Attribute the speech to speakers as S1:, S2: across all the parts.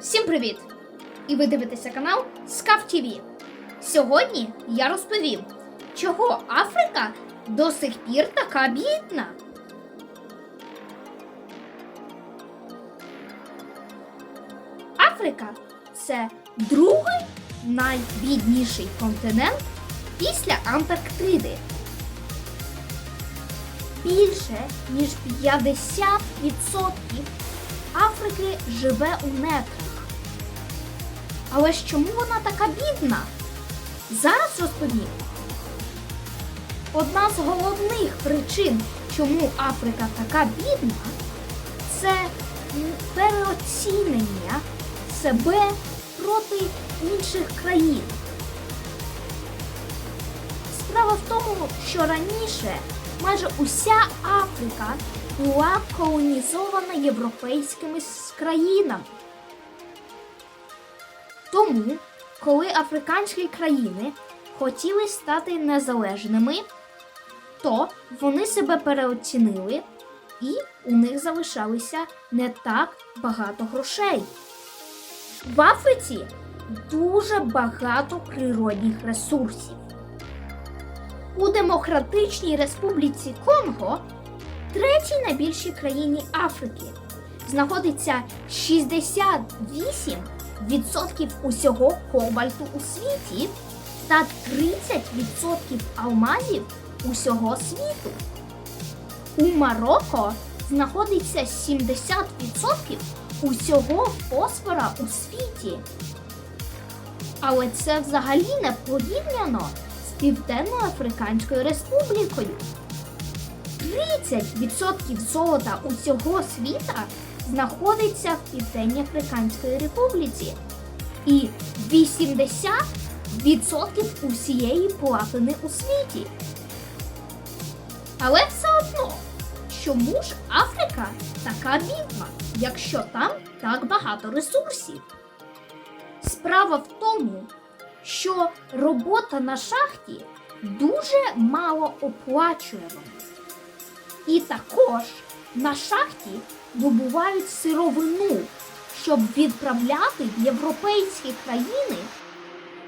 S1: Всім привіт! І ви дивитеся канал Скаф ТВ. Сьогодні я розповім, чого Африка до сих пір така бідна. Африка це другий найбідніший континент після Антарктиди. Більше ніж 50% Африки живе у нетрах. Але ж чому вона така бідна? Зараз розповім. Одна з головних причин, чому Африка така бідна, це переоцінення себе проти інших країн. Справа в тому, що раніше майже уся Африка була колонізована європейськими країнами. Тому, коли африканські країни хотіли стати незалежними, то вони себе переоцінили і у них залишалося не так багато грошей. В Африці дуже багато природних ресурсів. У Демократичній Республіці Конго, третій найбільшій країні Африки, знаходиться 68% усього кобальту у світі та 30% алмазів усього світу. У Марокко знаходиться 70% усього фосфора у світі. Але це взагалі не порівняно з Південно-Африканською Республікою. 30% золота усього світа знаходиться в Південній Африканській Республіці. І 80% усієї платини у світі. Але все одно, чому ж Африка така бідна, якщо там так багато ресурсів? Справа в тому, що робота на шахті дуже мало оплачуєма. І також на шахті добувають сировину, щоб відправляти в європейські країни,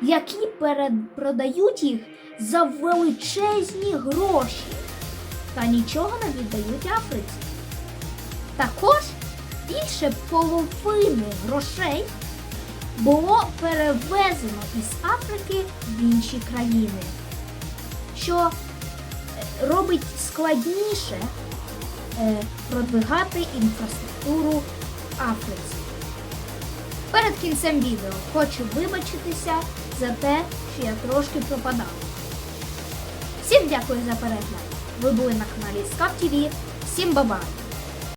S1: які перепродають їх за величезні гроші та нічого не віддають Африці. Також більше половини грошей було перевезено із Африки в інші країни, що е, робить складніше продвигати інфраструктуру Африці. Перед кінцем відео хочу вибачитися за те, що я трошки пропадав. Всім дякую за перегляд. Ви були на каналі Скап ТВ. Всім бабай!